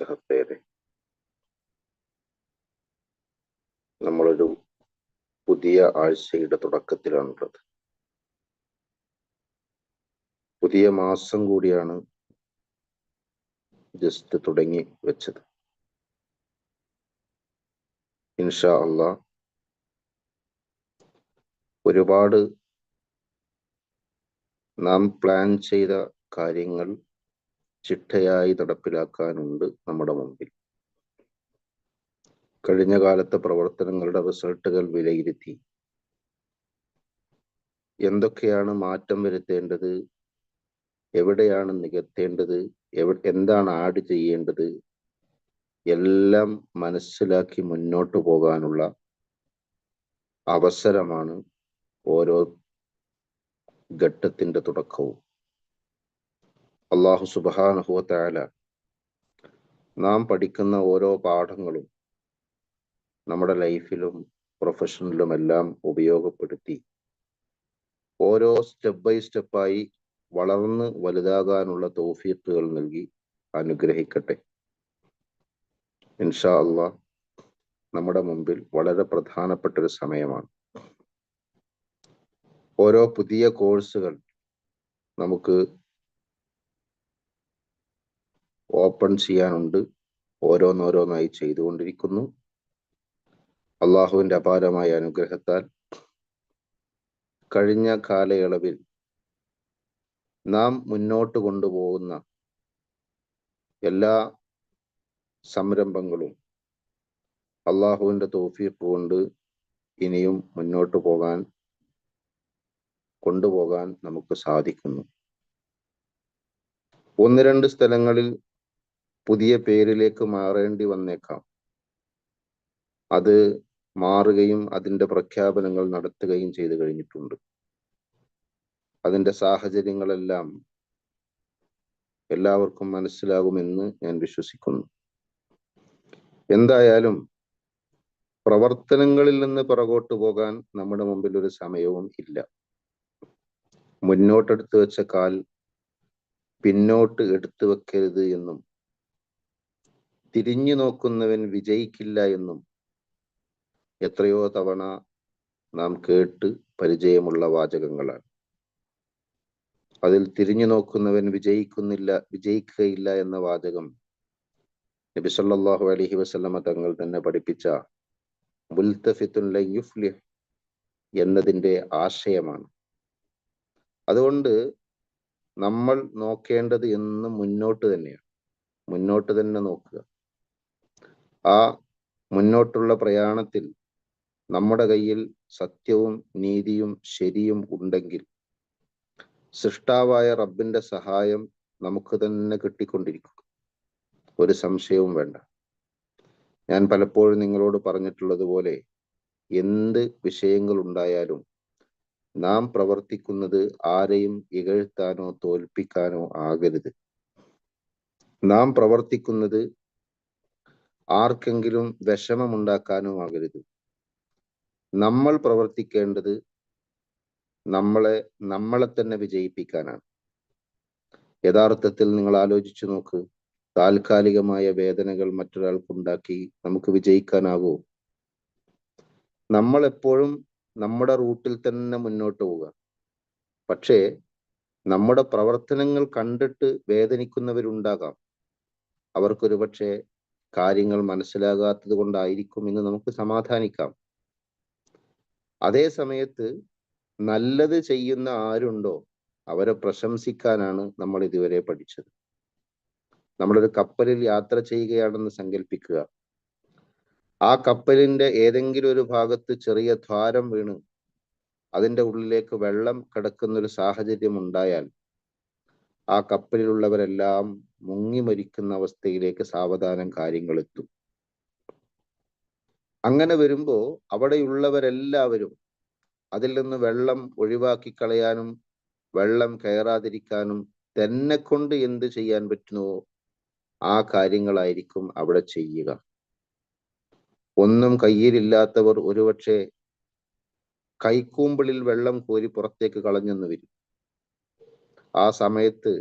സഹത്തേരെ നമ്മളൊരു പുതിയ ആഴ്ചയുടെ തുടക്കത്തിലാണുള്ളത്. പുതിയ മാസം കൂടിയാണ് ജസ്റ്റ് തുടങ്ങി വെച്ചത്. ഇൻഷാ അല്ല ഒരുപാട് നാം പ്ലാൻ ചെയ്ത കാര്യങ്ങൾ ചിട്ടയായി നടപ്പിലാക്കാനുണ്ട് നമ്മുടെ മുമ്പിൽ. കഴിഞ്ഞ കാലത്തെ പ്രവർത്തനങ്ങളുടെ റിസൾട്ടുകൾ വിലയിരുത്തി. എന്തൊക്കെയാണ് മാറ്റം വരുത്തേണ്ടത്? എവിടെയാണ് നികത്തേണ്ടത്? എന്താണ് ആഡ് ചെയ്യേണ്ടത്? എല്ലാം മനസ്സിലാക്കി മുന്നോട്ട് പോകാനുള്ള അവസരമാണ് ഓരോ ഘട്ടത്തിന്റെ തുടക്കവും. അള്ളാഹു സുബാനുഹുവത്തായ നാം പഠിക്കുന്ന ഓരോ പാഠങ്ങളും നമ്മുടെ ലൈഫിലും പ്രൊഫഷനിലും എല്ലാം ഉപയോഗപ്പെടുത്തി ഓരോ സ്റ്റെപ്പ് ബൈ സ്റ്റെപ്പായി വളർന്ന് വലുതാകാനുള്ള തൗഫീഖുകൾ നൽകി അനുഗ്രഹിക്കട്ടെ. ഇൻഷാ അള്ളാ നമ്മുടെ മുമ്പിൽ വളരെ പ്രധാനപ്പെട്ട ഒരു സമയമാണ്. ഓരോ പുതിയ കോഴ്സുകൾ നമുക്ക് ഓപ്പൺ ചെയ്യാനുണ്ട്. ഓരോന്നോരോന്നായി ചെയ്തുകൊണ്ടിരിക്കുന്നു. അള്ളാഹുവിന്റെ അപാരമായ അനുഗ്രഹത്താൽ കഴിഞ്ഞ കാലയളവിൽ നാം മുന്നോട്ട് കൊണ്ടുപോകുന്ന എല്ലാ സംരംഭങ്ങളും അള്ളാഹുവിന്റെ തോഫീപ്പ് കൊണ്ട് ഇനിയും മുന്നോട്ട് പോകാൻ കൊണ്ടുപോകാൻ നമുക്ക് സാധിക്കുന്നു. ഒന്ന് രണ്ട് സ്ഥലങ്ങളിൽ പുതിയ പേരിലേക്ക് മാറേണ്ടി വന്നേക്കാം. അത് മാറുകയും അതിന്റെ പ്രഖ്യാപനങ്ങൾ നടത്തുകയും ചെയ്തു കഴിഞ്ഞിട്ടുണ്ട്. അതിന്റെ സാഹചര്യങ്ങളെല്ലാം എല്ലാവർക്കും മനസ്സിലാകുമെന്ന് ഞാൻ വിശ്വസിക്കുന്നു. എന്തായാലും പ്രവർത്തനങ്ങളിൽ നിന്ന് പുറകോട്ട് പോകാൻ നമ്മുടെ മുമ്പിൽ ഒരു സമയവും ഇല്ല. മുന്നോട്ടെടുത്ത് വെച്ച കാൽ പിന്നോട്ട് എടുത്തു വെക്കരുത് എന്നും തിരിഞ്ഞു നോക്കുന്നവൻ വിജയിക്കില്ല എന്നും എത്രയോ തവണ നാം കേട്ട് പരിചയമുള്ള വാചകങ്ങളാണ്. അതിൽ തിരിഞ്ഞു നോക്കുന്നവൻ വിജയിക്കുന്നില്ല വിജയിക്കുകയില്ല എന്ന വാചകം നബി സല്ലല്ലാഹു അലൈഹി വസല്ലമ തങ്ങൾ തന്നെ പഠിപ്പിച്ച മുൽത്തഫിത്തുൻ യുഫ്ലിഹ് എന്നതിന്റെ ആശയമാണ്. അതുകൊണ്ട് നമ്മൾ നോക്കേണ്ടത് എന്നും മുന്നോട്ട് തന്നെയാണ്. മുന്നോട്ട് തന്നെ നോക്കുക. ആ മുന്നോട്ടുള്ള പ്രയാണത്തിൽ നമ്മുടെ കയ്യിൽ സത്യവും നീതിയും ശരിയും ഉണ്ടെങ്കിൽ സൃഷ്ടാവായ റബ്ബിന്റെ സഹായം നമുക്ക് തന്നെ കിട്ടിക്കൊണ്ടിരിക്കും. ഒരു സംശയവും വേണ്ട. ഞാൻ പലപ്പോഴും നിങ്ങളോട് പറഞ്ഞിട്ടുള്ളത് പോലെ എന്ത് വിഷയങ്ങൾ ഉണ്ടായാലും നാം പ്രവർത്തിക്കുന്നത് ആരെയും ഇകഴ്ത്താനോ തോൽപ്പിക്കാനോ ആകരുത്. നാം പ്രവർത്തിക്കുന്നത് ആർക്കെങ്കിലും വിഷമമുണ്ടാക്കാനോ ആകരുത്. നമ്മൾ പ്രവർത്തിക്കേണ്ടത് നമ്മളെ നമ്മളെ തന്നെ വിജയിപ്പിക്കാനാണ്. യഥാർത്ഥത്തിൽ നിങ്ങൾ ആലോചിച്ചു നോക്ക്. താൽക്കാലികമായ വേദനകൾ മറ്റൊരാൾക്കുണ്ടാക്കി നമുക്ക് വിജയിക്കാനാവോ? നമ്മൾ എപ്പോഴും നമ്മുടെ റൂട്ടിൽ തന്നെ മുന്നോട്ട് പോവുക. പക്ഷേ നമ്മുടെ പ്രവർത്തനങ്ങൾ കണ്ടിട്ട് വേദനിക്കുന്നവരുണ്ടാകാം. അവർക്കൊരു പക്ഷേ കാര്യങ്ങൾ മനസ്സിലാകാത്തത് കൊണ്ടായിരിക്കും എന്ന് നമുക്ക് സമാധാനിക്കാം. അതേ സമയത്ത് നല്ലത് ചെയ്യുന്ന ആരുണ്ടോ അവരെ പ്രശംസിക്കാനാണ് നമ്മൾ ഇതുവരെ പഠിച്ചത്. നമ്മളൊരു കപ്പലിൽ യാത്ര ചെയ്യുകയാണെന്ന് സങ്കല്പിക്കുക ആ കപ്പലിന്റെ ഏതെങ്കിലും ഒരു ഭാഗത്ത് ചെറിയ ദ്വാരം വീണ് അതിന്റെ ഉള്ളിലേക്ക് വെള്ളം കിടക്കുന്ന ഒരു സാഹചര്യം ഉണ്ടായാൽ ആ കപ്പലിലുള്ളവരെല്ലാം മുങ്ങി മരിക്കുന്ന അവസ്ഥയിലേക്ക് സാവധാനം കാര്യങ്ങൾ എത്തും. അങ്ങനെ വരുമ്പോ അവിടെയുള്ളവരെല്ലാവരും അതിൽ നിന്ന് വെള്ളം ഒഴിവാക്കി കളയാനും വെള്ളം കയറാതിരിക്കാനും തന്നെ കൊണ്ട് എന്ത് ചെയ്യാൻ പറ്റുന്നുവോ ആ കാര്യങ്ങളായിരിക്കും അവിടെ ചെയ്യുക. ഒന്നും കയ്യിലില്ലാത്തവർ ഒരുപക്ഷെ കൈക്കൂമ്പിളിൽ വെള്ളം കോരി പുറത്തേക്ക് കളഞ്ഞെന്ന് വരും. ആ സമയത്ത്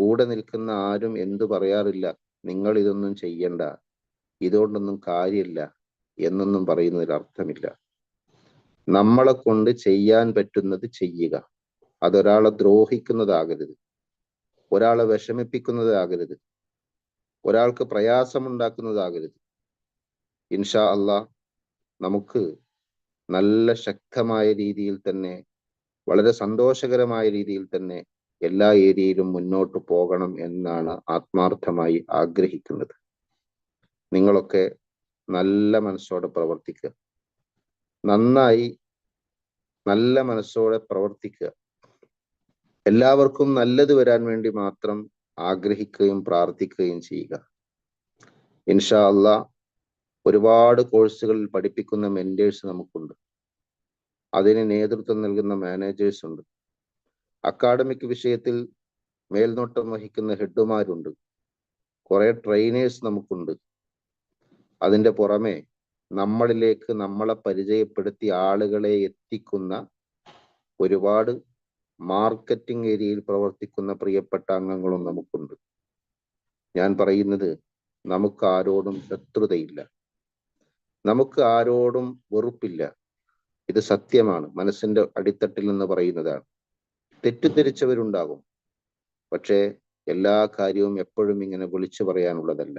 കൂടെ നിൽക്കുന്ന ആരും എന്തു പറയാറില്ല. നിങ്ങൾ ഇതൊന്നും ചെയ്യണ്ട. ഇതുകൊണ്ടൊന്നും കാര്യമില്ല എന്നൊന്നും പറയുന്നതിൽ അർത്ഥമില്ല. നമ്മളെ കൊണ്ട് ചെയ്യാൻ പറ്റുന്നത് ചെയ്യുക. അതൊരാളെ ദ്രോഹിക്കുന്നതാകരുത്. ഒരാളെ വിഷമിപ്പിക്കുന്നതാകരുത്. ഒരാൾക്ക് പ്രയാസമുണ്ടാക്കുന്നതാകരുത്. ഇൻഷാ അള്ളാ നമുക്ക് നല്ല ശക്തമായ രീതിയിൽ തന്നെ വളരെ സന്തോഷകരമായ രീതിയിൽ തന്നെ എല്ലാ ഏരിയയിലും മുന്നോട്ട് പോകണം എന്നാണ് ആത്മാർത്ഥമായി ആഗ്രഹിക്കുന്നത്. നിങ്ങളൊക്കെ നല്ല മനസ്സോടെ പ്രവർത്തിക്കുക. നന്നായി നല്ല മനസ്സോടെ പ്രവർത്തിക്കുക. എല്ലാവർക്കും നല്ലത് വരാൻ വേണ്ടി മാത്രം ആഗ്രഹിക്കുകയും പ്രാർത്ഥിക്കുകയും ചെയ്യുക. ഇൻഷാ അല്ല ഒരുപാട് കോഴ്സുകളിൽ പഠിപ്പിക്കുന്ന മെന്റേഴ്സ് നമുക്കുണ്ട്. അതിന് നേതൃത്വം നൽകുന്ന മാനേജേഴ്സ് ഉണ്ട്. അക്കാഡമിക് വിഷയത്തിൽ മേൽനോട്ടം വഹിക്കുന്ന ഹെഡുമാരുണ്ട്. കുറെ ട്രെയിനേഴ്സ് നമുക്കുണ്ട്. അതിന്റെ പുറമെ നമ്മളിലേക്ക് നമ്മളെ പരിചയപ്പെടുത്തി ആളുകളെ എത്തിക്കുന്ന ഒരുപാട് മാർക്കറ്റിംഗ് ഏരിയയിൽ പ്രവർത്തിക്കുന്ന പ്രിയപ്പെട്ട അംഗങ്ങളും നമുക്കുണ്ട്. ഞാൻ പറയുന്നത് നമുക്ക് ആരോടും ശത്രുതയില്ല. നമുക്ക് ആരോടും വെറുപ്പില്ല. ഇത് സത്യമാണ്. മനസ്സിന്റെ അടിത്തട്ടിൽ നിന്ന് പറയുന്നതാണ്. തെറ്റിദ്ധരിച്ചവരുണ്ടാകും. പക്ഷേ എല്ലാ കാര്യവും എപ്പോഴും ഇങ്ങനെ വിളിച്ചു പറയാനുള്ളതല്ല.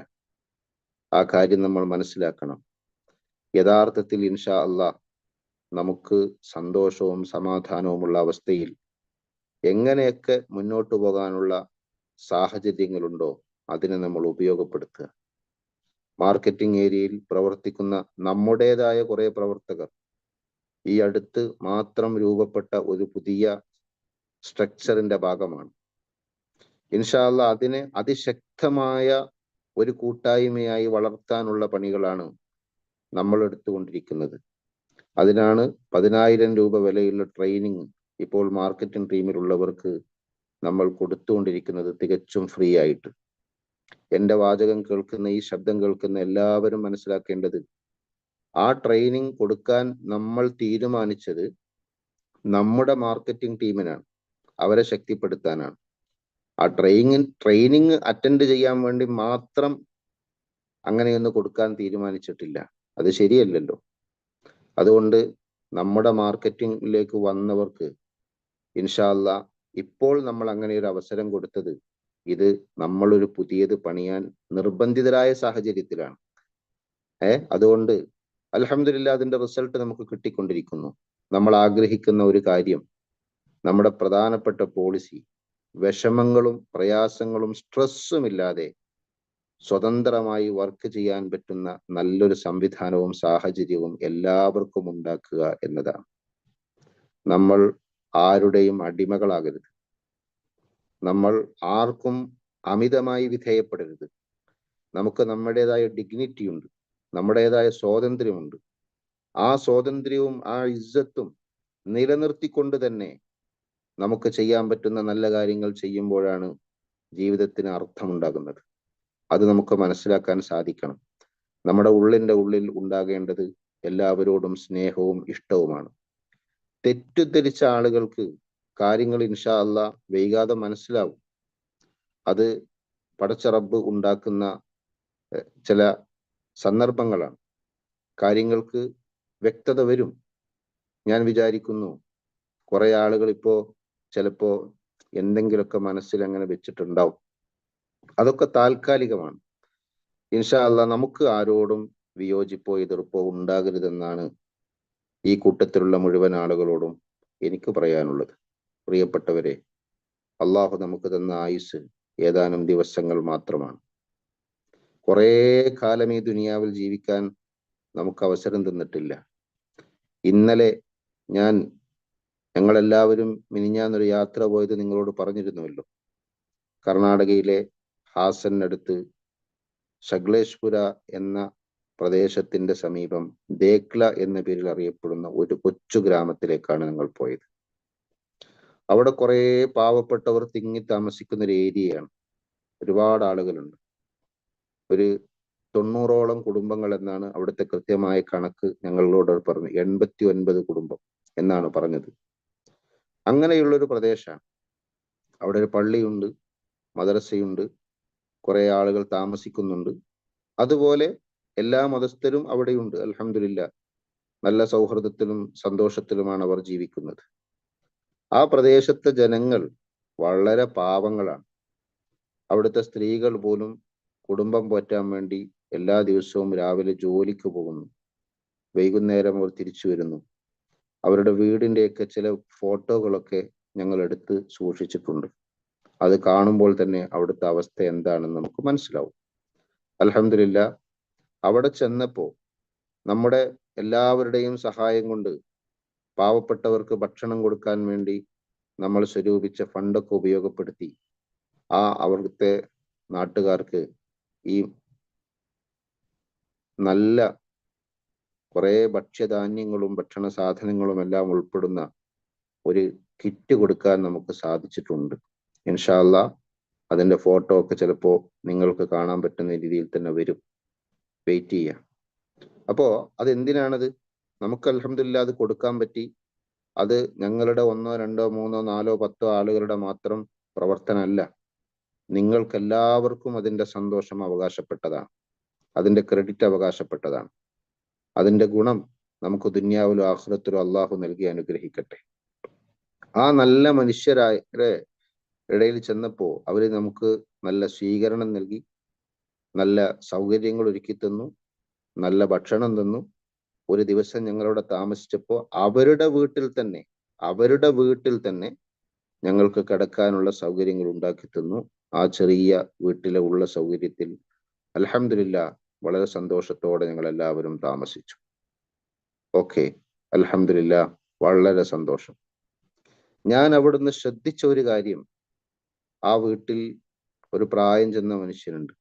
ആ കാര്യം നമ്മൾ മനസ്സിലാക്കണം. യഥാർത്ഥത്തിൽ ഇൻഷാ അള്ളാ നമുക്ക് സന്തോഷവും സമാധാനവുമുള്ള അവസ്ഥയിൽ എങ്ങനെയൊക്കെ മുന്നോട്ട് പോകാനുള്ള സാഹചര്യങ്ങളുണ്ടോ അതിനെ നമ്മൾ ഉപയോഗപ്പെടുത്തുക. മാർക്കറ്റിംഗ് ഏരിയയിൽ പ്രവർത്തിക്കുന്ന നമ്മുടേതായ കുറെ പ്രവർത്തകർ ഈ അടുത്ത് മാത്രം രൂപപ്പെട്ട ഒരു പുതിയ സ്ട്രക്ചറിന്റെ ഭാഗമാണ്. ഇൻഷാല്ല അതിനെ അതിശക്തമായ ഒരു കൂട്ടായ്മയായി വളർത്താനുള്ള പണികളാണ് നമ്മൾ എടുത്തുകൊണ്ടിരിക്കുന്നത്. അതിനാണ് പതിനായിരം രൂപ വിലയുള്ള ട്രെയിനിങ് ഇപ്പോൾ മാർക്കറ്റിംഗ് ടീമിലുള്ളവർക്ക് നമ്മൾ കൊടുത്തുകൊണ്ടിരിക്കുന്നത് തികച്ചും ഫ്രീ ആയിട്ട്. എന്റെ വാചകം കേൾക്കുന്ന ഈ ശബ്ദം കേൾക്കുന്ന എല്ലാവരും മനസ്സിലാക്കേണ്ടത് ആ ട്രെയിനിങ് കൊടുക്കാൻ നമ്മൾ തീരുമാനിച്ചത് നമ്മുടെ മാർക്കറ്റിംഗ് ടീമിനാണ് അവരെ ശക്തിപ്പെടുത്താനാണ്. ആ ട്രെയിനിങ് ട്രെയിനിങ് അറ്റൻഡ് ചെയ്യാൻ വേണ്ടി മാത്രം അങ്ങനെയൊന്നും കൊടുക്കാൻ തീരുമാനിച്ചിട്ടില്ല. അത് ശരിയല്ലല്ലോ. അതുകൊണ്ട് നമ്മുടെ മാർക്കറ്റിംഗിലേക്ക് വന്നവർക്ക് ഇൻഷാല്ല ഇപ്പോൾ നമ്മൾ അങ്ങനെ ഒരു അവസരം കൊടുത്തത് ഇത് നമ്മളൊരു പുതിയത് പണിയാൻ നിർബന്ധിതരായ സാഹചര്യത്തിലാണ്. ഏ? അതുകൊണ്ട് അലഹമില്ല അതിന്റെ റിസൾട്ട് നമുക്ക് കിട്ടിക്കൊണ്ടിരിക്കുന്നു. നമ്മൾ ആഗ്രഹിക്കുന്ന ഒരു കാര്യം നമ്മുടെ പ്രധാനപ്പെട്ട പോളിസി വിഷമങ്ങളും പ്രയാസങ്ങളും സ്ട്രെസ്സും ഇല്ലാതെ സ്വതന്ത്രമായി വർക്ക് ചെയ്യാൻ പറ്റുന്ന നല്ലൊരു സംവിധാനവും സാഹചര്യവും എല്ലാവർക്കും ഉണ്ടാക്കുക എന്നതാണ്. നമ്മൾ ആരുടെയും അടിമകളാകരുത്. നമ്മൾ ആർക്കും അമിതമായി വിധേയപ്പെടരുത്. നമുക്ക് നമ്മുടേതായ ഡിഗ്നിറ്റി ഉണ്ട് നമ്മുടേതായ സ്വാതന്ത്ര്യമുണ്ട്. ആ സ്വാതന്ത്ര്യവും ആ ഇജ്ജത്തും നിലനിർത്തിക്കൊണ്ട് തന്നെ നമുക്ക് ചെയ്യാൻ പറ്റുന്ന നല്ല കാര്യങ്ങൾ ചെയ്യുമ്പോഴാണ് ജീവിതത്തിന് അർത്ഥമുണ്ടാകുന്നത്. അത് നമുക്ക് മനസ്സിലാക്കാൻ സാധിക്കണം. നമ്മുടെ ഉള്ളിന്റെ ഉള്ളിൽ ഉണ്ടാകേണ്ടത് എല്ലാവരോടും സ്നേഹവും ഇഷ്ടവുമാണ്. തെറ്റിദ്ധരിച്ച ആളുകൾക്ക് കാര്യങ്ങൾ ഇൻഷാ അല്ല വൈകാതെ മനസ്സിലാവും. അത് പടച്ചറബ് ഉണ്ടാക്കുന്ന ചില സന്ദർഭങ്ങളാണ്. കാര്യങ്ങൾക്ക് വ്യക്തത വരും. ഞാൻ വിചാരിക്കുന്നു കുറെ ആളുകൾ ഇപ്പോ ചിലപ്പോ എന്തെങ്കിലുമൊക്കെ മനസ്സിൽ അങ്ങനെ വെച്ചിട്ടുണ്ടാവും. അതൊക്കെ താൽക്കാലികമാണ്. ഇൻഷാ അല്ല നമുക്ക് ആരോടും വിയോജിപ്പോ എതിർപ്പോ ഉണ്ടാകരുതെന്നാണ് ഈ കൂട്ടത്തിലുള്ള മുഴുവൻ ആളുകളോടും എനിക്ക് പറയാനുള്ളത്. പ്രിയപ്പെട്ടവരെ അള്ളാഹു നമുക്ക് തന്ന ആയുസ് ഏതാനും ദിവസങ്ങൾ മാത്രമാണ്. കുറേ കാലം ഈ ദുനിയാവിൽ ജീവിക്കാൻ നമുക്ക് അവസരം തന്നിട്ടില്ല. ഇന്നലെ ഞാൻ ഞങ്ങളെല്ലാവരും മിനിഞ്ഞാന്നൊരു യാത്ര പോയത് നിങ്ങളോട് പറഞ്ഞിരുന്നുവല്ലോ. കർണാടകയിലെ ഹാസനടുത്ത് ശഗ്ലേഷ്പുര എന്ന പ്രദേശത്തിന്റെ സമീപം ദേക്ല എന്ന പേരിൽ അറിയപ്പെടുന്ന ഒരു കൊച്ചു ഗ്രാമത്തിലേക്കാണ് നിങ്ങൾ പോയത്. അവിടെ കുറേ പാവപ്പെട്ടവർ തിങ്ങി താമസിക്കുന്ന ഒരു ഏരിയയാണ്. ഒരുപാട് ആളുകളുണ്ട്. ഒരു തൊണ്ണൂറോളം കുടുംബങ്ങൾ എന്നാണ് അവിടുത്തെ കൃത്യമായ കണക്ക് ഞങ്ങളോട് പറഞ്ഞു. എൺപത്തി ഒൻപത് കുടുംബം എന്നാണ് പറഞ്ഞത്. അങ്ങനെയുള്ള ഒരു പ്രദേശമാണ് അവിടെ ഒരു പള്ളിയുണ്ട് മദ്രസയുണ്ട് കുറേ ആളുകൾ താമസിക്കുന്നുണ്ട്. അതുപോലെ എല്ലാ മതസ്ഥരും അവിടെയുണ്ട് അലഹമില്ല നല്ല സൗഹൃദത്തിലും സന്തോഷത്തിലുമാണ് അവർ ജീവിക്കുന്നത്. ആ പ്രദേശത്തെ ജനങ്ങൾ വളരെ പാവങ്ങളാണ്. അവിടുത്തെ സ്ത്രീകൾ പോലും കുടുംബം പോറ്റാൻ വേണ്ടി എല്ലാ ദിവസവും രാവിലെ ജോലിക്ക് പോകുന്നു. വൈകുന്നേരം അവർ തിരിച്ചു വരുന്നു. അവരുടെ വീടിന്റെയൊക്കെ ചില ഫോട്ടോകളൊക്കെ ഞങ്ങൾ എടുത്ത് സൂക്ഷിച്ചിട്ടുണ്ട്. അത് കാണുമ്പോൾ തന്നെ അവിടുത്തെ അവസ്ഥ എന്താണെന്ന് നമുക്ക് മനസ്സിലാവും. അൽഹംദുലില്ലാ അവിടെ ചെന്നപ്പോൾ നമ്മുടെ എല്ലാവരുടെയും സഹായം കൊണ്ട് പാവപ്പെട്ടവർക്ക് ഭക്ഷണം കൊടുക്കാൻ വേണ്ടി നമ്മൾ സ്വരൂപിച്ച ഫണ്ടൊക്കെ ഉപയോഗപ്പെടുത്തി ആ അവിടുത്തെ നാട്ടുകാർക്ക് ഈ നല്ല കുറെ ഭക്ഷ്യധാന്യങ്ങളും ഭക്ഷണ സാധനങ്ങളും എല്ലാം ഉൾപ്പെടുന്ന ഒരു കിറ്റ് കൊടുക്കാൻ നമുക്ക് സാധിച്ചിട്ടുണ്ട്. ഇൻഷാല്ല അതിന്റെ ഫോട്ടോ ഒക്കെ ചിലപ്പോ നിങ്ങൾക്ക് കാണാൻ പറ്റുന്ന രീതിയിൽ തന്നെ വരും. വെയിറ്റ് ചെയ്യാം. അപ്പോ അതെന്തിനാണത്? നമുക്ക് അലഹമില്ല അത് കൊടുക്കാൻ പറ്റി. അത് ഞങ്ങളുടെ ഒന്നോ രണ്ടോ മൂന്നോ നാലോ പത്തോ ആളുകളുടെ മാത്രം പ്രവർത്തനമല്ല. നിങ്ങൾക്ക് എല്ലാവർക്കും അതിന്റെ സന്തോഷം അവകാശപ്പെട്ടതാണ്. അതിന്റെ ക്രെഡിറ്റ് അവകാശപ്പെട്ടതാണ്. അതിന്റെ ഗുണം നമുക്ക് ദുന്യാവിലും ആഹ്റത്തിലും അള്ളാഹു നൽകി അനുഗ്രഹിക്കട്ടെ. ആ നല്ല മനുഷ്യരായ ഇടയിൽ ചെന്നപ്പോ അവർ നമുക്ക് നല്ല സ്വീകരണം നൽകി നല്ല സൗകര്യങ്ങൾ ഒരുക്കി തന്നു നല്ല ഭക്ഷണം തന്നു. ഒരു ദിവസം ഞങ്ങളവിടെ താമസിച്ചപ്പോ അവരുടെ വീട്ടിൽ തന്നെ അവരുടെ വീട്ടിൽ തന്നെ ഞങ്ങൾക്ക് കിടക്കാനുള്ള സൗകര്യങ്ങൾ ഉണ്ടാക്കി തന്നു. ആ ചെറിയ വീട്ടിലെ ഉള്ള സൗകര്യത്തിൽ അലഹമില്ല വളരെ സന്തോഷത്തോടെ ഞങ്ങൾ എല്ലാവരും താമസിച്ചു. ഓക്കെ അലഹമില്ല വളരെ സന്തോഷം. ഞാൻ അവിടുന്ന് ശ്രദ്ധിച്ച ഒരു കാര്യം. ആ വീട്ടിൽ ഒരു പ്രായം ചെന്ന മനുഷ്യനുണ്ട്.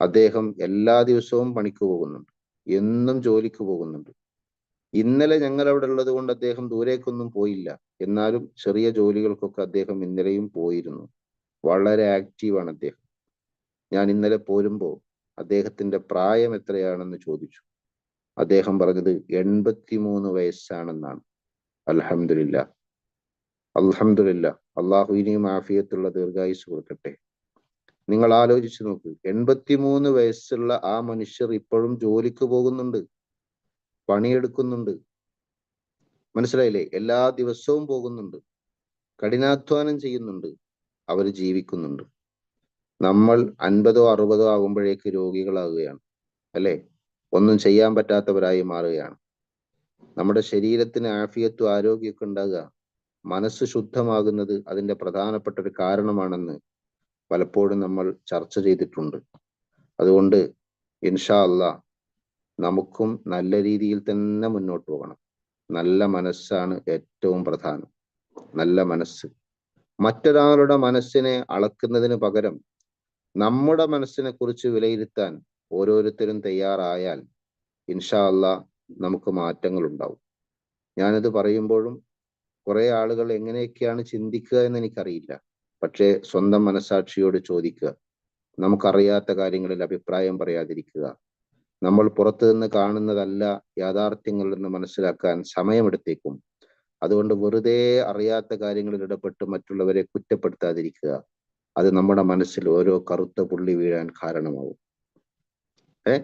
അദ്ദേഹം എല്ലാ ദിവസവും പണിക്ക് പോകുന്നുണ്ട്. എന്നും ജോലിക്ക് പോകുന്നുണ്ട്. ഇന്നലെ ഞങ്ങൾ അവിടെ ഉള്ളത് കൊണ്ട് അദ്ദേഹം ദൂരേക്കൊന്നും പോയില്ല. എന്നാലും ചെറിയ ജോലികൾക്കൊക്കെ അദ്ദേഹം ഇന്നലെയും പോയിരുന്നു. വളരെ ആക്റ്റീവാണ് അദ്ദേഹം. ഞാൻ ഇന്നലെ പോരുമ്പോൾ അദ്ദേഹത്തിന്റെ പ്രായം എത്രയാണെന്ന് ചോദിച്ചു. അദ്ദേഹം പറഞ്ഞത് എൺപത്തിമൂന്ന് വയസ്സാണെന്നാണ്. അലഹമില്ല അലഹമില്ല അള്ളാഹു ഇനിയും ആഫിയത്തുള്ള ദീർഘായുസ് കൊടുക്കട്ടെ. നിങ്ങൾ ആലോചിച്ചു നോക്ക്. എൺപത്തിമൂന്ന് വയസ്സുള്ള ആ മനുഷ്യർ ഇപ്പോഴും ജോലിക്ക് പോകുന്നുണ്ട്. പണിയെടുക്കുന്നുണ്ട്. മനസ്സിലായില്ലേ? എല്ലാ ദിവസവും പോകുന്നുണ്ട്. കഠിനാധ്വാനം ചെയ്യുന്നുണ്ട്. അവർ ജീവിക്കുന്നുണ്ട്. നമ്മൾ അൻപതോ അറുപതോ ആകുമ്പോഴേക്ക് രോഗികളാകുകയാണ് അല്ലെ? ഒന്നും ചെയ്യാൻ പറ്റാത്തവരായി മാറുകയാണ്. നമ്മുടെ ശരീരത്തിന് ആഫിയത്തും ആരോഗ്യമൊക്കെ ഉണ്ടാകുക. മനസ്സ് ശുദ്ധമാകുന്നത് അതിന്റെ പ്രധാനപ്പെട്ട ഒരു കാരണമാണെന്ന് പലപ്പോഴും നമ്മൾ ചർച്ച ചെയ്തിട്ടുണ്ട്. അതുകൊണ്ട് ഇൻഷാ അല്ല നമുക്കും നല്ല രീതിയിൽ തന്നെ മുന്നോട്ട് പോകണം. നല്ല മനസ്സാണ് ഏറ്റവും പ്രധാനം. നല്ല മനസ്സ്. മറ്റൊരാളുടെ മനസ്സിനെ അളക്കുന്നതിന് പകരം നമ്മുടെ മനസ്സിനെ കുറിച്ച് വിലയിരുത്താൻ ഓരോരുത്തരും തയ്യാറായാൽ ഇൻഷാ അല്ല നമുക്ക് മാറ്റങ്ങൾ ഉണ്ടാവും ഞാനിത് പറയുമ്പോഴും കുറെ ആളുകൾ എങ്ങനെയൊക്കെയാണ് ചിന്തിക്കുക എന്ന് എനിക്കറിയില്ല. പക്ഷേ സ്വന്തം മനസാക്ഷിയോട് ചോദിക്കുക. നമുക്കറിയാത്ത കാര്യങ്ങളിൽ അഭിപ്രായം പറയാതിരിക്കുക. നമ്മൾ പുറത്തു നിന്ന് കാണുന്നതല്ല യാഥാർത്ഥ്യങ്ങൾ എന്ന് മനസ്സിലാക്കാൻ സമയമെടുത്തേക്കും. അതുകൊണ്ട് വെറുതെ അറിയാത്ത കാര്യങ്ങളിൽ ഇടപെട്ട് മറ്റുള്ളവരെ കുറ്റപ്പെടുത്താതിരിക്കുക. അത് നമ്മുടെ മനസ്സിൽ ഓരോ കറുത്ത പുള്ളി വീഴാൻ കാരണമാവും. ഏ?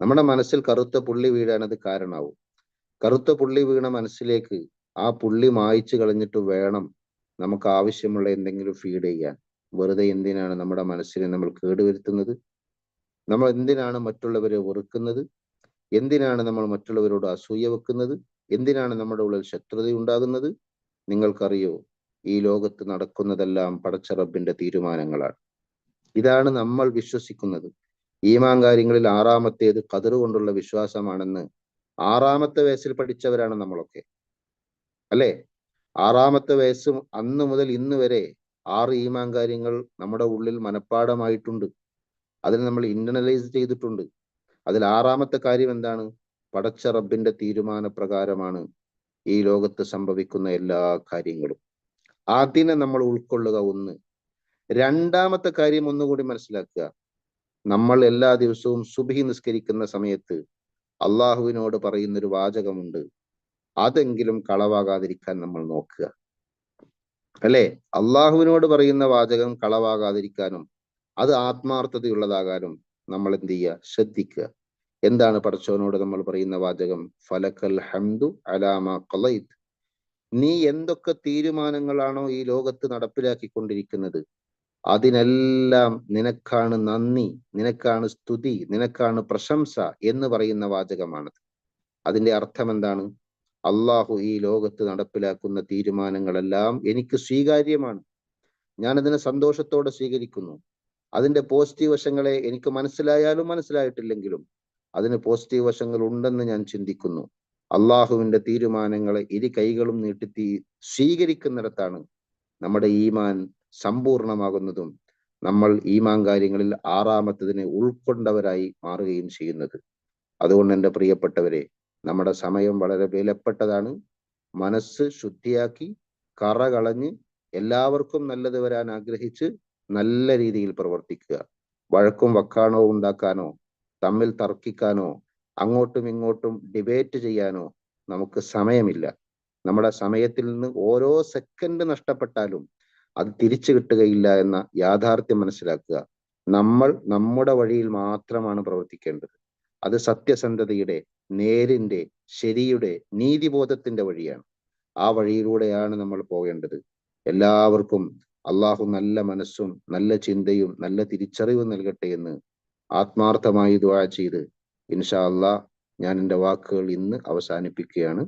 നമ്മുടെ മനസ്സിൽ കറുത്ത പുള്ളി വീഴാൻ അത് കാരണമാവും. കറുത്ത പുള്ളി വീണ മനസ്സിലേക്ക് ആ പുള്ളി മായ്ച്ചു കളഞ്ഞിട്ട് വേണം നമുക്ക് ആവശ്യമുള്ള എന്തെങ്കിലും ഫീഡ് ചെയ്യാൻ. വെറുതെ എന്തിനാണ് നമ്മുടെ മനസ്സിനെ നമ്മൾ കേടുവരുത്തുന്നത്? നമ്മൾ എന്തിനാണ് മറ്റുള്ളവരെ വെറുക്കുന്നത്? എന്തിനാണ് നമ്മൾ മറ്റുള്ളവരോട് അസൂയ വെക്കുന്നത്? എന്തിനാണ് നമ്മുടെ ഉള്ളിൽ ശത്രുത ഉണ്ടാകുന്നത്? നിങ്ങൾക്കറിയോ? ഈ ലോകത്ത് നടക്കുന്നതെല്ലാം പടച്ച റബ്ബിന്റെ തീരുമാനങ്ങളാണ്. ഇതാണ് നമ്മൾ വിശ്വസിക്കുന്നത്. ഈമാൻ കാര്യങ്ങളിൽ ആറാമത്തേത് കതിർ കൊണ്ടുള്ള വിശ്വാസമാണെന്ന് ആറാമത്തെ വയസ്സിൽ പഠിച്ചവരാണ് നമ്മളൊക്കെ. അല്ലേ? ആറാമത്തെ വയസ്സ് അന്ന് മുതൽ ഇന്ന് വരെ ആറ് ഈമാൻ കാര്യങ്ങൾ നമ്മുടെ ഉള്ളിൽ മനഃപ്പാടമായിട്ടുണ്ട്. അതിന് നമ്മൾ ഇന്റർണലൈസ് ചെയ്തിട്ടുണ്ട്. അതിൽ ആറാമത്തെ കാര്യം എന്താണ്? പടച്ച റബ്ബിന്റെ തീരുമാന പ്രകാരമാണ് ഈ ലോകത്ത് സംഭവിക്കുന്ന എല്ലാ കാര്യങ്ങളും. അതിനെ നമ്മൾ ഉൾക്കൊള്ളുക ഒന്ന്. രണ്ടാമത്തെ കാര്യം ഒന്നുകൂടി മനസ്സിലാക്കുക. നമ്മൾ എല്ലാ ദിവസവും സുബഹി നിസ്കരിക്കുന്ന സമയത്ത് അള്ളാഹുവിനോട് പറയുന്ന ഒരു വാചകമുണ്ട്. അതെങ്കിലും കളവാകാതിരിക്കാൻ നമ്മൾ നോക്കുക. അല്ലെ? അള്ളാഹുവിനോട് പറയുന്ന വാചകം കളവാകാതിരിക്കാനും അത് ആത്മാർത്ഥതയുള്ളതാകാനും നമ്മൾ എന്ത് ചെയ്യുക? ശ്രദ്ധിക്കുക. എന്താണ് പടച്ചവനോട് നമ്മൾ പറയുന്ന വാചകം? ഫലക്കൽ ഹംദു അലാമ കളൈത് നീ എന്തൊക്കെ തീരുമാനങ്ങളാണോ ഈ ലോകത്ത് നടപ്പിലാക്കിക്കൊണ്ടിരിക്കുന്നത്? അതിനെല്ലാം നിനക്കാണ് നന്ദി നിനക്കാണ് സ്തുതി നിനക്കാണ് പ്രശംസ എന്ന് പറയുന്ന വാചകമാണത്. അതിന്റെ അർത്ഥം എന്താണ് അള്ളാഹു ഈ ലോകത്ത് നടപ്പിലാക്കുന്ന തീരുമാനങ്ങളെല്ലാം എനിക്ക് സ്വീകാര്യമാണ്. ഞാനതിനെ സന്തോഷത്തോടെ സ്വീകരിക്കുന്നു. അതിന്റെ പോസിറ്റീവ് വശങ്ങളെ എനിക്ക് മനസ്സിലായാലും മനസ്സിലായിട്ടില്ലെങ്കിലും അതിന് പോസിറ്റീവ് വശങ്ങൾ ഉണ്ടെന്ന് ഞാൻ ചിന്തിക്കുന്നു. അള്ളാഹുവിന്റെ തീരുമാനങ്ങളെ ഇരു കൈകളും നീട്ടി സ്വീകരിക്കുന്നിടത്താണ് നമ്മുടെ ഈമാൻ സമ്പൂർണമാകുന്നതും നമ്മൾ ഈമാൻ കാര്യങ്ങളിൽ ആറാമത്തതിനെ ഉൾക്കൊണ്ടവരായി മാറുകയും ചെയ്യുന്നത്. അതുകൊണ്ട് എന്റെ പ്രിയപ്പെട്ടവരെ നമ്മുടെ സമയം വളരെ വിലപ്പെട്ടതാണ്. മനസ്സ് ശുദ്ധിയാക്കി കറ കളഞ്ഞ് എല്ലാവർക്കും നല്ലത് വരാൻ ആഗ്രഹിച്ച് നല്ല രീതിയിൽ പ്രവർത്തിക്കുക. വഴക്കും വക്കാണോ ഉണ്ടാക്കാനോ തമ്മിൽ തർക്കിക്കാനോ അങ്ങോട്ടും ഇങ്ങോട്ടും ഡിബേറ്റ് ചെയ്യാനോ നമുക്ക് സമയമില്ല. നമ്മുടെ സമയത്തിൽ നിന്ന് ഓരോ സെക്കൻഡ് നഷ്ടപ്പെട്ടാലും അത് തിരിച്ചു കിട്ടുകയില്ല എന്ന യാഥാർത്ഥ്യം മനസ്സിലാക്കുക. നമ്മൾ നമ്മുടെ വഴിയിൽ മാത്രമാണ് പ്രവർത്തിക്കേണ്ടത്. അത് സത്യസന്ധതയുടെ നേരിന്റെ ശരിയുടെ നീതിബോധത്തിന്റെ വഴിയാണ്. ആ വഴിയിലൂടെയാണ് നമ്മൾ പോകേണ്ടത്. എല്ലാവർക്കും അള്ളാഹു നല്ല മനസ്സും നല്ല ചിന്തയും നല്ല തിരിച്ചറിവും നൽകട്ടെ എന്ന് ആത്മാർത്ഥമായി ദുആ ചെയ്ത് ഇൻഷാ അള്ളാ ഞാൻ എന്റെ വാക്കുകൾ ഇന്ന് അവസാനിപ്പിക്കുകയാണ്.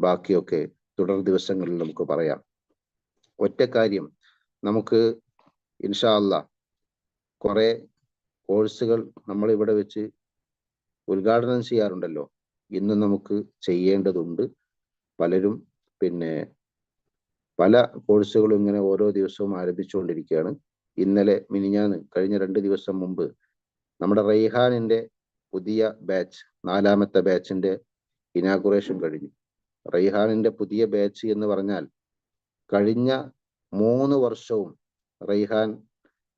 ബാക്കിയൊക്കെ തുടർ ദിവസങ്ങളിൽ നമുക്ക് പറയാം. ഒറ്റ കാര്യം നമുക്ക് ഇൻഷാ അള്ളാ കുറെ കോഴ്സുകൾ നമ്മൾ ഇവിടെ വെച്ച് ഉദ്ഘാടനം ചെയ്യാറുണ്ടല്ലോ. ഇന്ന് നമുക്ക് ചെയ്യേണ്ടതുണ്ട്. പലരും പിന്നെ പല കോഴ്സുകളും ഇങ്ങനെ ഓരോ ദിവസവും ആരംഭിച്ചുകൊണ്ടിരിക്കുകയാണ്. ഇന്നലെ മിനിഞ്ഞാന്ന് കഴിഞ്ഞ രണ്ട് ദിവസം മുമ്പ് നമ്മുടെ റൈഹാനിന്റെ പുതിയ ബാച്ച് നാലാമത്തെ ബാച്ചിന്റെ ഇനാഗുറേഷൻ കഴിഞ്ഞു. റൈഹാനിന്റെ പുതിയ ബാച്ച് എന്ന് പറഞ്ഞാൽ കഴിഞ്ഞ മൂന്ന് വർഷവും റൈഹാൻ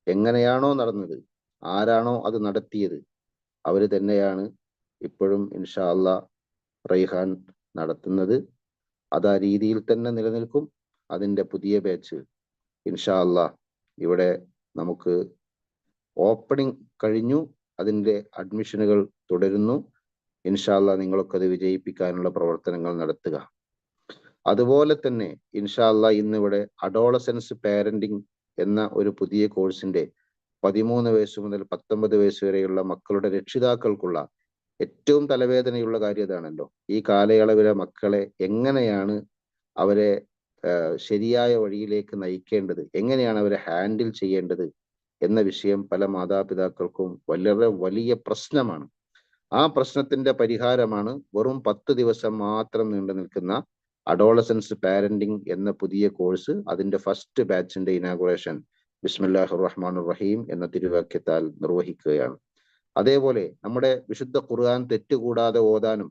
എങ്ങനെയാണോ നടന്നത് ആരാണോ അത് നടത്തിയത് അവർ തന്നെയാണ് ഇപ്പോഴും ഇൻഷാ അല്ല റൈഹാൻ നടത്തുന്നത്. അത് ആ രീതിയിൽ തന്നെ നിലനിൽക്കും. അതിന്റെ പുതിയ ബാച്ച് ഇൻഷാ അല്ല ഇവിടെ നമുക്ക് ഓപ്പണിംഗ് കഴിഞ്ഞു. അതിന്റെ അഡ്മിഷനുകൾ തുടരുന്നു. ഇൻഷാല്ല നിങ്ങളൊക്കെ അത് വിജയിപ്പിക്കാനുള്ള പ്രവർത്തനങ്ങൾ നടത്തുക. അതുപോലെ തന്നെ ഇൻഷാല്ല ഇന്നിവിടെ അഡോളസെൻസ് പാരന്റിങ് എന്ന ഒരു പുതിയ കോഴ്സിന്റെ പതിമൂന്ന് വയസ്സ് മുതൽ പത്തൊമ്പത് വയസ്സ് വരെയുള്ള മക്കളുടെ രക്ഷിതാക്കൾക്കുള്ള ഏറ്റവും തലവേദനയുള്ള കാര്യം ഇതാണല്ലോ. ഈ കാലയളവിലെ മക്കളെ എങ്ങനെയാണ് അവരെ ശരിയായ വഴിയിലേക്ക് നയിക്കേണ്ടത്? എങ്ങനെയാണ് അവരെ ഹാൻഡിൽ ചെയ്യേണ്ടത്? എന്ന വിഷയം പല മാതാപിതാക്കൾക്കും വളരെ വലിയ പ്രശ്നമാണ്. ആ പ്രശ്നത്തിന്റെ പരിഹാരമാണ് വെറും പത്ത് ദിവസം മാത്രം നീണ്ടു നിൽക്കുന്ന അഡോളസൻസ് പാരന്റിംഗ് എന്ന പുതിയ കോഴ്സ് അതിന്റെ ഫസ്റ്റ് ബാച്ചിന്റെ ഇനാഗുറേഷൻ ബിസ്മില്ലാഹു റഹ്മാൻ റഹീം എന്ന തിരുവാക്യത്താൽ നിർവഹിക്കുകയാണ്. അതേപോലെ നമ്മുടെ വിശുദ്ധ ഖുർആൻ തെറ്റുകൂടാതെ ഓതാനും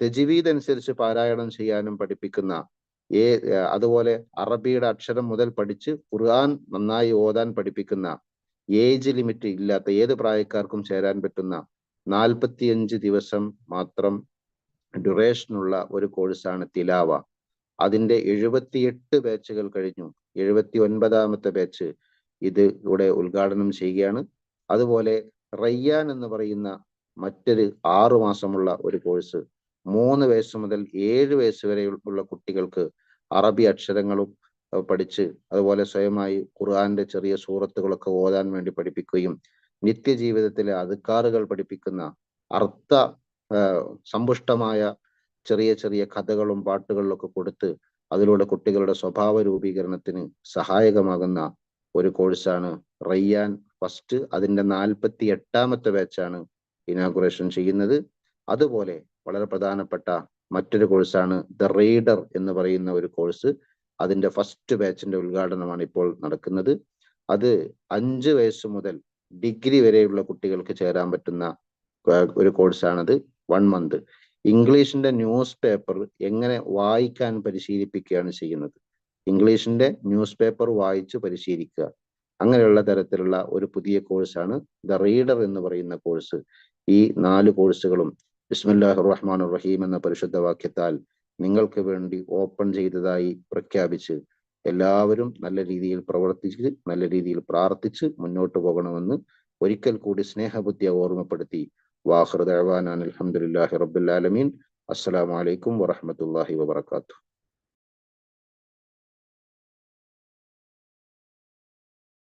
തെജിവീദ് അനുസരിച്ച് പാരായണം ചെയ്യാനും പഠിപ്പിക്കുന്ന ഏ അതുപോലെ അറബിയുടെ അക്ഷരം മുതൽ പഠിച്ച് ഖുർആൻ നന്നായി ഓതാൻ പഠിപ്പിക്കുന്ന ഏജ് ലിമിറ്റ് ഇല്ലാത്ത ഏത് പ്രായക്കാർക്കും ചേരാൻ പറ്റുന്ന നാൽപ്പത്തിയഞ്ച് ദിവസം മാത്രം ഡ്യൂറേഷനുള്ള ഒരു കോഴ്സാണ് തിലാവ. അതിന്റെ എഴുപത്തിയെട്ട് ബാച്ചുകൾ കഴിഞ്ഞു. എഴുപത്തി ഒൻപതാമത്തെ ബാച്ച് ഇത് ഇവിടെ ഉദ്ഘാടനം ചെയ്യുകയാണ്. അതുപോലെ റയ്യാൻ എന്ന് പറയുന്ന മറ്റൊരു ആറു മാസമുള്ള ഒരു കോഴ്സ്. മൂന്ന് വയസ്സ് മുതൽ ഏഴ് വയസ്സ് വരെ ഉള്ള കുട്ടികൾക്ക് അറബി അക്ഷരങ്ങളും പഠിച്ച് അതുപോലെ സ്വയമായി ഖുർആന്റെ ചെറിയ സൂറത്തുകളൊക്കെ ഓതാൻ വേണ്ടി പഠിപ്പിക്കുകയും നിത്യജീവിതത്തിലെ അതുക്കാറുകൾ പഠിപ്പിക്കുന്ന അർത്ഥ സമ്പുഷ്ടമായ ചെറിയ ചെറിയ കഥകളും പാട്ടുകളിലൊക്കെ കൊടുത്ത് അതിലൂടെ കുട്ടികളുടെ സ്വഭാവ രൂപീകരണത്തിന് സഹായകമാകുന്ന ഒരു കോഴ്സാണ് റയ്യാൻ ഫസ്റ്റ്. അതിന്റെ നാൽപ്പത്തി എട്ടാമത്തെ ബാച്ചാണ് ഇനാഗുറേഷൻ ചെയ്യുന്നത്. അതുപോലെ വളരെ പ്രധാനപ്പെട്ട മറ്റൊരു കോഴ്സാണ് ദ റീഡർ എന്ന് പറയുന്ന ഒരു കോഴ്സ്. അതിന്റെ ഫസ്റ്റ് ബാച്ചിന്റെ ഉദ്ഘാടനമാണ് ഇപ്പോൾ നടക്കുന്നത്. അത് അഞ്ച് വയസ്സ് മുതൽ ഡിഗ്രി വരെയുള്ള കുട്ടികൾക്ക് ചേരാൻ പറ്റുന്ന ഒരു കോഴ്സാണത് വൺ മന്ത് ഇംഗ്ലീഷിന്റെ ന്യൂസ് പേപ്പർ എങ്ങനെ വായിക്കാൻ പരിശീലിപ്പിക്കുകയാണ് ചെയ്യുന്നത്? ഇംഗ്ലീഷിന്റെ ന്യൂസ് പേപ്പർ വായിച്ച് പരിശീലിക്കുക. അങ്ങനെയുള്ള തരത്തിലുള്ള ഒരു പുതിയ കോഴ്സാണ് ദ റീഡർ എന്ന് പറയുന്ന കോഴ്സ് ഈ നാല് കോഴ്സുകളും ബിസ്മുല്ലാഹ് റഹ്മാൻ റഹീം എന്ന പരിശുദ്ധ വാക്യത്താൽ നിങ്ങൾക്ക് വേണ്ടി ഓപ്പൺ ചെയ്തതായി പ്രഖ്യാപിച്ച് എല്ലാവരും നല്ല രീതിയിൽ പ്രവർത്തിച്ച് നല്ല രീതിയിൽ പ്രാർത്ഥിച്ച് മുന്നോട്ട് പോകണമെന്ന് ഒരിക്കൽ കൂടി സ്നേഹബുദ്ധിയെ ഓർമ്മപ്പെടുത്തി. വാഹൃദാൻ അലഹമുല്ലാഹി റബ്ബുലാലമീൻ അസ്സലാമലൈക്കും വറഹമത്തല്ലാഹി വബർക്കാത്തു